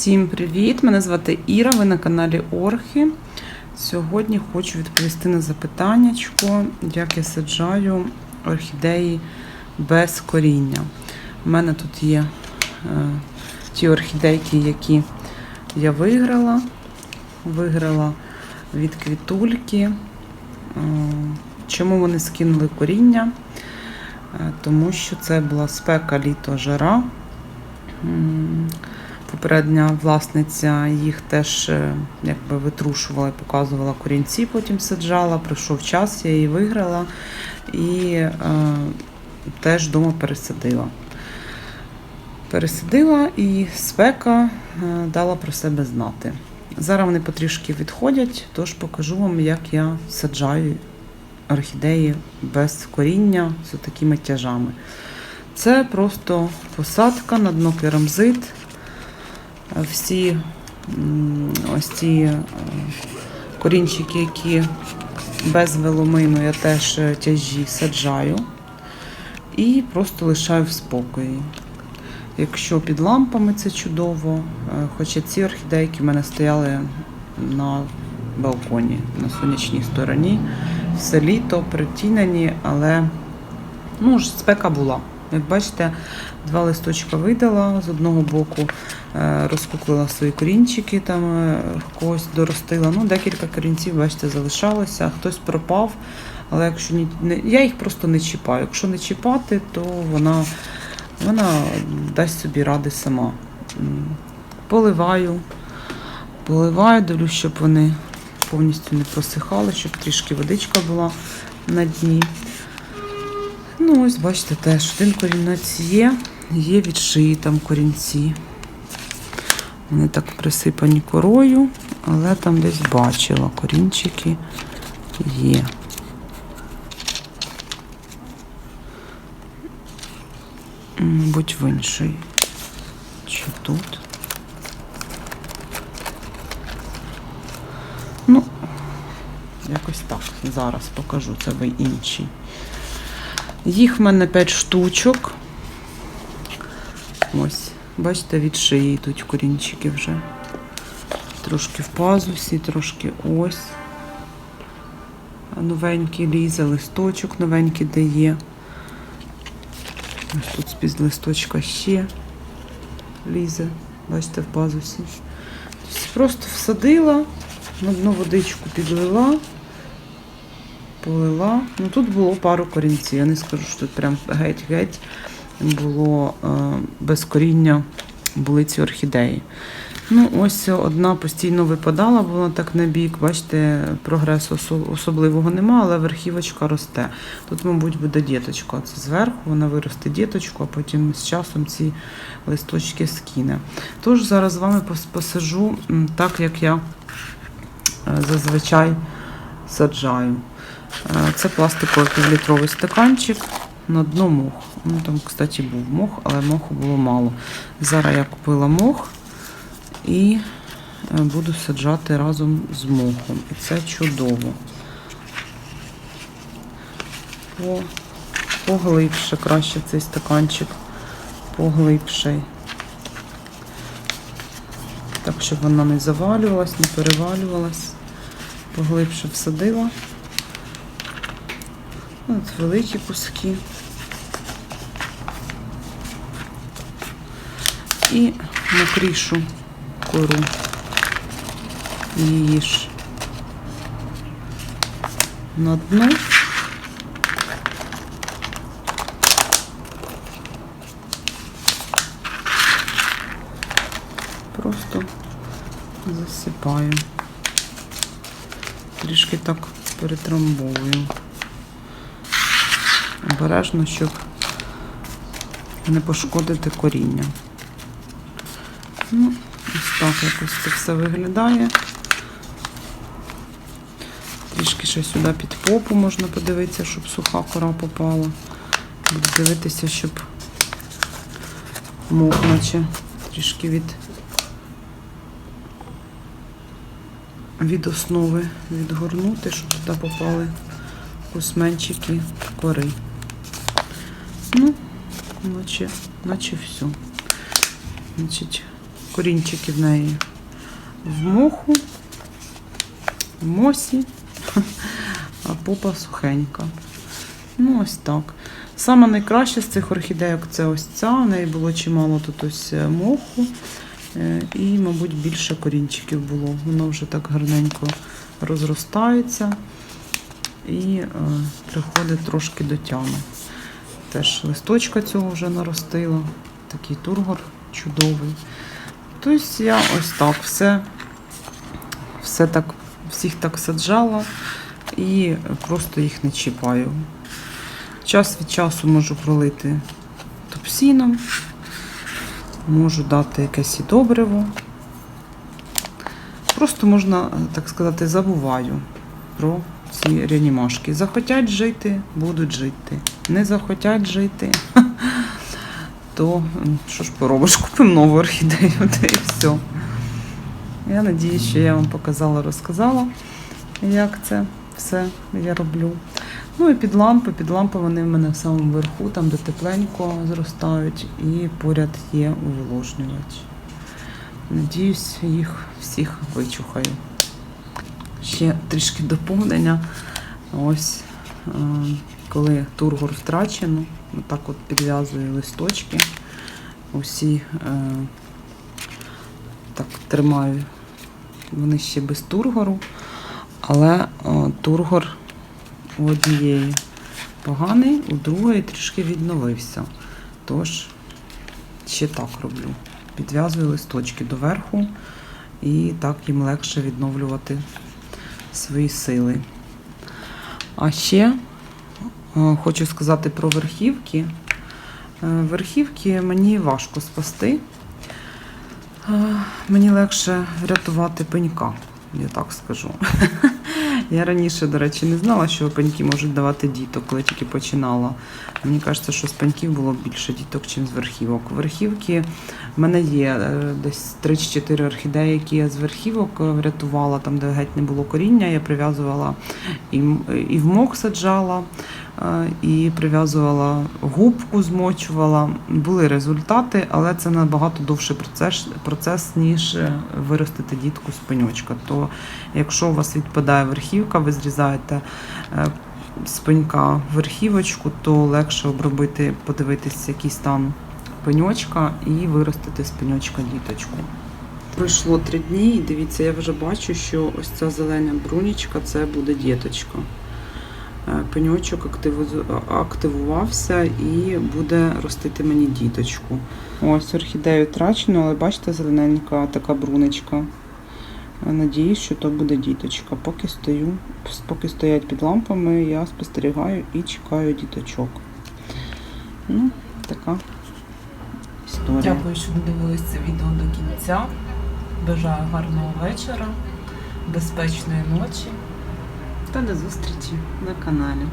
Всім привіт! Мене звати Іра, ви на каналі Орхи. Сьогодні хочу відповісти на запитаннячко, як я саджаю орхідеї без коріння. У мене тут є е, ті орхідейки, які я виграла. Виграла від квітульки. Е, чому вони скинули коріння? Е, тому що це була спека літо жара. М, Попередня власниця їх теж е, якби витрушувала показувала корінці, потім саджала. Прийшов час, я її виграла і е, теж вдома пересадила. Пересадила і спека е, дала про себе знати. Зараз вони потрішки відходять, тож покажу вам, як я саджаю орхідеї без коріння з такими тяжами. Це просто посадка на дно керамзит. Всі ось ці е, корінчики, які без веломину, я теж е, тяжі саджаю і просто лишаю в спокої. Якщо під лампами це чудово, е, хоча ці орхідейки в мене стояли на балконі, на сонячній стороні, все літо притінені, але ну, спека була. Як бачите, два листочка видала з одного боку, е, розкуклила свої корінчики, там е, когось доростила. Ну, декілька корінців, бачите, залишалося, хтось пропав. Але якщо не, я їх просто не чіпаю. Якщо не чіпати, то вона, вона дасть собі ради сама. Поливаю, поливаю, дивлюсь, щоб вони повністю не просихали, щоб трішки водичка була на дні. Ну, ось, бачите, теж один корінець є, є від шиї там корінці. Вони так присипані корою, але там десь бачила, корінчики є. Мабуть, в іншій. Чи тут? Ну, якось так. Зараз покажу це в іншій. Їх в мене 5 штучок. Ось, бачите, від шиї йдуть корінчики вже. Трошки в пазусі, трошки ось. Новенький лізе, листочок новенький дає. Ось тут з-під листочка ще лізе, бачите, в пазусі. Тобто Просто всадила, на дно водичку підлила полила. Ну тут було пару корінців. Я не скажу, що тут прям геть-геть було е, без коріння були ці орхідеї. Ну, ось одна постійно випадала, вона так на бік. Бачите, прогресу особливого нема, але верхівочка росте. Тут, мабуть, буде діточка. Це зверху вона виросте діточку, а потім з часом ці листочки скине. Тож зараз з вами посажу так, як я е, зазвичай саджаю. Е, Це пластиковий півлітровий стаканчик. На дно мох. Ну там, кстати, був мох, але моху було мало. Зараз я купила мох і е, буду саджати разом з мохом. І це чудово. По, поглибше краще цей стаканчик. Поглибший. Так, щоб вона не завалювалась, не перевалювалась. Поглибше всадила. От великі куски. І мокрішу кору. Її ж на дно. Просто засипаю. Трішки так перетрамбовую обережно, щоб не пошкодити коріння. Ну, ось так якось це все виглядає. Трішки ще сюди під попу можна подивитися, щоб суха кора попала. Буду дивитися, щоб мох наче трішки від, від основи відгорнути, щоб туди попали кусменчики кори. Ну, наче, наче все. Значить, Корінчики в неї в моху, в мосі, а попа сухенька. Ну, ось так. Саме найкраще з цих орхідейок це ось ця. В неї було чимало тут ось е, моху. е, І, мабуть, більше корінчиків було. Воно вже так гарненько розростається і е, приходить трошки до тями. Теж листочка цього вже наростила. Такий тургор чудовий. Тобто я ось так все, все так, всіх так саджала і просто їх не чіпаю. Час від часу можу пролити топсіном, можу дати якесь і добриво. Просто можна, так сказати, забуваю про ці реанімашки. Захотять жити, будуть жити. Не захотять жити, то що ж поробиш, купимо нову орхідею, та і все. Я надіюсь, що я вам показала, розказала, як це все я роблю. Ну і під лампи. Під лампи вони в мене в самому верху, там де тепленько зростають, і поряд є уволожнювач. Надіюсь, їх всіх вичухаю. Ще трішки доповнення. Ось е, коли тургор втрачено, так от підв'язую листочки. Усі е, так тримаю. Вони ще без тургору, але о, тургор у однієї поганий, у другої трішки відновився. Тож ще так роблю. Підв'язую листочки доверху і так їм легше відновлювати свої сили. А ще е, хочу сказати про верхівки. Е, Верхівки мені важко спасти. Е, Мені легше врятувати пенька, я так скажу. Я раніше, до речі, не знала, що пеньки можуть давати діток, коли тільки починала. Мені кажеться, що з пеньків було більше діток, ніж з верхівок. Верхівки в мене є е, десь 3 4 орхідеї, які я з верхівок е, врятувала, там, де геть не було коріння, я прив'язувала і, в мох саджала, е, і прив'язувала губку, змочувала. Були результати, але це набагато довший процес, процес ніж виростити дітку з пеньочка. То якщо у вас відпадає верхівка, ви зрізаєте е, з пенька верхівочку, то легше обробити, подивитися, який стан пеньочка і виростити з пеньочка діточку. Пройшло три дні, і дивіться, я вже бачу, що ось ця зелена брунічка це буде діточка. Е, Пеньочок активувався і буде ростити мені діточку. Ось орхідею трачено, але бачите, зелененька така брунечка. Надіюсь, що то буде діточка. Поки стою, поки стоять під лампами, я спостерігаю і чекаю діточок. Ну, така історія. Дякую, що додивились це відео до кінця. Бажаю гарного вечора, безпечної ночі. Та до зустрічі на каналі.